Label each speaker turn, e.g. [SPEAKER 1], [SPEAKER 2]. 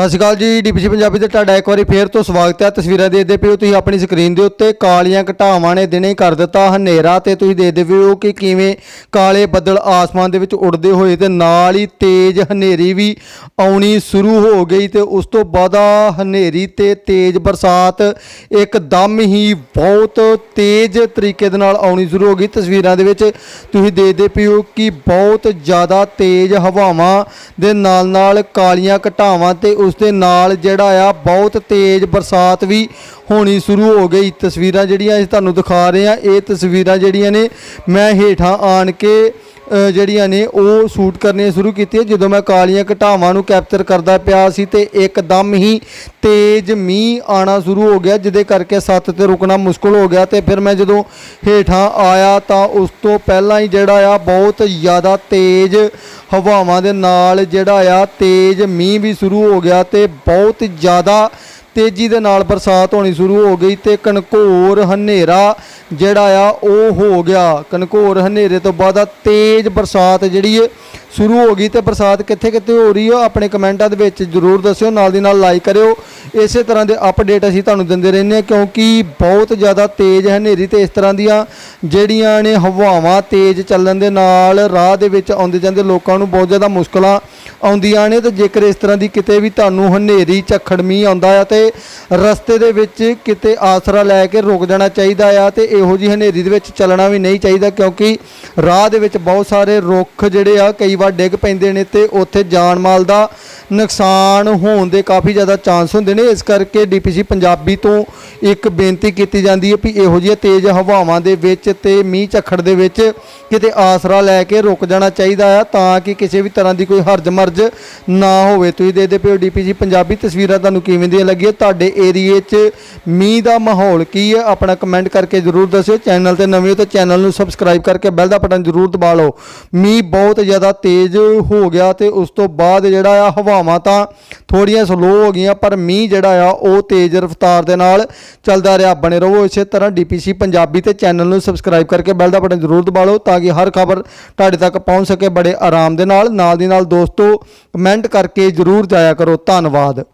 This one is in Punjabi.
[SPEAKER 1] ਸਤਿ ਸ਼੍ਰੀ ਅਕਾਲ ਜੀ, ਡੀਪੀਸੀ ਪੰਜਾਬੀ ਤੇ ਤੁਹਾਡਾ ਇੱਕ ਵਾਰੀ ਫੇਰ ਤੋਂ ਸਵਾਗਤ ਹੈ। ਤਸਵੀਰਾਂ ਦੇਖਦੇ ਪਿਓ, ਤੁਸੀਂ ਆਪਣੀ ਸਕਰੀਨ ਦੇ ਉੱਤੇ ਕਾਲੀਆਂ ਘਟਾਵਾਂ ਨੇ ਦਿਨੇ ਕਰ ਦਿੱਤਾ ਹਨੇਰਾ ਤੇ ਤੁਸੀਂ ਦੇਖਦੇ ਪਿਓ ਕਿ ਕਿਵੇਂ ਕਾਲੇ ਬੱਦਲ ਆਸਮਾਨ ਦੇ ਵਿੱਚ ਉੱਡਦੇ ਹੋਏ ਤੇ ਨਾਲ ਹੀ ਤੇਜ਼ ਹਨੇਰੀ ਵੀ ਆਉਣੀ ਸ਼ੁਰੂ ਹੋ ਗਈ ਤੇ ਉਸ ਤੋਂ ਬਾਅਦ ਹਨੇਰੀ ਤੇ ਤੇਜ਼ ਬਰਸਾਤ ਇੱਕਦਮ ਹੀ ਬਹੁਤ ਤੇਜ਼ ਤਰੀਕੇ ਦੇ ਨਾਲ ਆਉਣੀ ਸ਼ੁਰੂ ਹੋ ਗਈ। ਤਸਵੀਰਾਂ ਦੇ ਵਿੱਚ ਤੁਸੀਂ ਦੇਖਦੇ ਪਿਓ ਕਿ ਬਹੁਤ ਜ਼ਿਆਦਾ ਤੇਜ਼ ਹਵਾਵਾਂ ਦੇ ਨਾਲ ਨਾਲ ਕਾਲੀਆਂ ਘਟਾਵਾਂ ਤੇ ਉਸ ਦੇ ਨਾਲ ਜਿਹੜਾ ਆ, ਬਹੁਤ ਤੇਜ਼ ਬਰਸਾਤ ਵੀ ਹੋਣੀ ਸ਼ੁਰੂ ਹੋ ਗਈ। ਤਸਵੀਰਾਂ ਜਿਹੜੀਆਂ ਅਸੀਂ ਤੁਹਾਨੂੰ ਦਿਖਾ ਰਹੇ ਆ ਇਹ ਤਸਵੀਰਾਂ ਜਿਹੜੀਆਂ ਨੇ, ਮੈਂ ਹੇਠਾਂ ਆਣ ਕੇ ਜਿਹੜੀਆਂ ਨੇ ਉਹ ਸ਼ੂਟ ਕਰਨੀਆਂ ਸ਼ੁਰੂ ਕੀਤੀਆਂ। ਜਦੋਂ ਮੈਂ ਕਾਲੀਆਂ ਘਟਾਵਾਂ ਨੂੰ ਕੈਪਚਰ ਕਰਦਾ ਪਿਆ ਸੀ ਤੇ ਇੱਕਦਮ ਹੀ ਤੇਜ਼ ਮੀਂਹ ਆਣਾ ਸ਼ੁਰੂ ਹੋ ਗਿਆ, ਜਿਹਦੇ ਕਰਕੇ ਸੱਤ ਤੇ ਰੁਕਣਾ ਮੁਸ਼ਕਲ ਹੋ ਗਿਆ ਤੇ ਫਿਰ ਮੈਂ ਜਦੋਂ ਹੇਠਾਂ ਆਇਆ ਤਾਂ ਉਸ ਤੋਂ ਪਹਿਲਾਂ ਹੀ ਜਿਹੜਾ ਆ, ਬਹੁਤ ਜ਼ਿਆਦਾ ਤੇਜ਼ ਹਵਾਵਾਂ ਦੇ ਨਾਲ ਜਿਹੜਾ ਆ, ਤੇਜ਼ ਮੀਂਹ ਵੀ ਸ਼ੁਰੂ ਹੋ ਗਿਆ ਤੇ ਬਹੁਤ ਜ਼ਿਆਦਾ ਤੇਜ਼ੀ ਦੇ ਨਾਲ ਬਰਸਾਤ ਹੋਣੀ ਸ਼ੁਰੂ ਹੋ ਗਈ ਤੇ ਕਨਕੋਰ ਹਨੇਰਾ ਜਿਹੜਾ ਆ, ਉਹ ਹੋ ਗਿਆ। ਕਨਕੋਰ ਹਨੇਰੇ ਤੋਂ ਬਾਅਦ ਆ ਤੇਜ਼ ਬਰਸਾਤ ਜਿਹੜੀ ਹੈ ਸ਼ੁਰੂ ਹੋ ਗਈ ਤੇ ਬਰਸਾਤ ਕਿੱਥੇ ਕਿੱਥੇ ਹੋ ਰਹੀ ਹੈ ਆਪਣੇ ਕਮੈਂਟਾਂ ਦੇ ਵਿੱਚ ਜਰੂਰ ਦੱਸਿਓ, ਨਾਲ ਦੀ ਨਾਲ ਲਾਈਕ ਕਰਿਓ। ਇਸੇ ਤਰ੍ਹਾਂ ਦੇ ਅਪਡੇਟ ਅਸੀਂ ਤੁਹਾਨੂੰ ਦਿੰਦੇ ਰਹਿੰਦੇ ਹਾਂ, ਕਿਉਂਕਿ ਬਹੁਤ ਜ਼ਿਆਦਾ ਤੇਜ਼ ਹਨੇਰੀ ਤੇ ਇਸ ਤਰ੍ਹਾਂ ਦੀਆਂ ਜਿਹੜੀਆਂ ਨੇ ਹਵਾਵਾਂ ਤੇਜ਼ ਚੱਲਣ ਦੇ ਨਾਲ ਰਾਹ ਦੇ ਵਿੱਚ ਆਉਂਦੇ ਜਾਂਦੇ ਲੋਕਾਂ ਨੂੰ ਬਹੁਤ ਜ਼ਿਆਦਾ ਮੁਸ਼ਕਲਾਂ ਆਉਂਦੀਆਂ ਨੇ ਤੇ ਜੇਕਰ ਇਸ ਤਰ੍ਹਾਂ ਦੀ ਕਿਤੇ ਵੀ ਤੁਹਾਨੂੰ ਹਨੇਰੀ, ਝੱਖੜ, ਮੀਂਹ ਆਉਂਦਾ ਆ ਤੇ ਰਸਤੇ ਦੇ ਵਿੱਚ ਕਿਤੇ ਆਸਰਾ ਲੈ ਕੇ ਰੁਕ ਜਾਣਾ ਚਾਹੀਦਾ ਆ ਤੇ ਇਹੋ ਜੀ ਹਨੇਰੀ ਦੇ ਵਿੱਚ ਚੱਲਣਾ ਵੀ ਨਹੀਂ ਚਾਹੀਦਾ ਕਿਉਂਕਿ ਰਾਹ ਦੇ ਵਿੱਚ ਬਹੁਤ ਸਾਰੇ ਰੁੱਖ ਜਿਹੜੇ ਆ ਕਈ ਵਾਰ ਡਿੱਗ ਪੈਂਦੇ ਨੇ ਤੇ ਉੱਥੇ ਜਾਨ ਮਾਲ ਦਾ ਨੁਕਸਾਨ ਹੋਣ ਦੇ ਕਾਫੀ ਜ਼ਿਆਦਾ ਚਾਂਸ ਹੁੰਦੇ ਨੇ। ਇਸ ਕਰਕੇ ਡੀਪੀਸੀ ਪੰਜਾਬੀ ਤੋਂ ਇੱਕ ਬੇਨਤੀ ਕੀਤੀ ਜਾਂਦੀ ਹੈ ਵੀ ਇਹੋ ਜਿਹੀਆਂ ਤੇਜ਼ ਹਵਾਵਾਂ ਦੇ ਵਿੱਚ ਤੇ ਮੀਂਹ ਝੱਖੜ ਦੇ ਵਿੱਚ ਕਿਤੇ ਆਸਰਾ ਲੈ ਕੇ ਰੁਕ ਜਾਣਾ ਚਾਹੀਦਾ ਆ ਤਾਂ ਕਿ ਕਿਸੇ ਵੀ ਤਰ੍ਹਾਂ ਦੀ ਕੋਈ ਹਰਜ ਮਰਜ ਨਾ ਹੋਵੇ। ਤੁਸੀਂ ਦੇ ਦੇ ਪਿਓ ਡੀਪੀਸੀ ਪੰਜਾਬੀ, ਤਸਵੀਰਾਂ ਤੁਹਾਨੂੰ ਕਿਵੇਂ ਦੀਆਂ ਲੱਗੀਆਂ? ਤੁਹਾਡੇ ਏਰੀਏ 'ਚ ਮੀਂਹ ਦਾ ਮਾਹੌਲ ਕੀ ਹੈ? ਆਪਣਾ ਕਮੈਂਟ ਕਰਕੇ ਜਰੂਰ ਦੱਸਿਓ ਚੈਨਲ ਤੇ ਨਵੇਂ ਹੋ ਤਾਂ ਚੈਨਲ ਨੂੰ ਸਬਸਕ੍ਰਾਈਬ ਕਰਕੇ ਬੈਲ ਦਾ ਬਟਨ ਜਰੂਰ ਦਬਾ ਲਓ। ਮੀਂਹ ਬਹੁਤ ਜ਼ਿਆਦਾ ਤੇਜ਼ ਹੋ ਗਿਆ ਤੇ ਉਸ ਤੋਂ ਬਾਅਦ ਜਿਹੜਾ ਆ ਹਵਾਵਾਂ ਤਾਂ ਥੋੜੀਆਂ ਸਲੋ ਹੋ ਗਈਆਂ, ਪਰ ਮੀਂਹ ਜਿਹੜਾ ਆ ਉਹ ਤੇਜ਼ ਰਫ਼ਤਾਰ ਦੇ ਨਾਲ ਚੱਲਦਾ ਰਿਹਾ। ਬਣੇ ਰਹੋ ਇਸੇ ਤਰ੍ਹਾਂ ਡੀਪੀਸੀ ਪੰਜਾਬੀ ਤੇ ਚੈਨਲ ਨੂੰ ਸਬਸਕ੍ਰਾਈਬ ਕਰਕੇ ਬੈਲ ਦਾ ਬਟਨ ਜ਼ਰੂਰ ਦਬਾ ਲਓ ਤਾਂ ਕਿ ਹਰ ਖਬਰ ਤੁਹਾਡੇ ਤੱਕ ਪਹੁੰਚ ਸਕੇ ਬੜੇ ਆਰਾਮ ਦੇ ਨਾਲ। ਨਾਲ ਦੀ ਨਾਲ ਦੋਸਤੋ, ਕਮੈਂਟ ਕਰਕੇ ਜ਼ਰੂਰ ਜਾਇਆ ਕਰੋ। ਧੰਨਵਾਦ।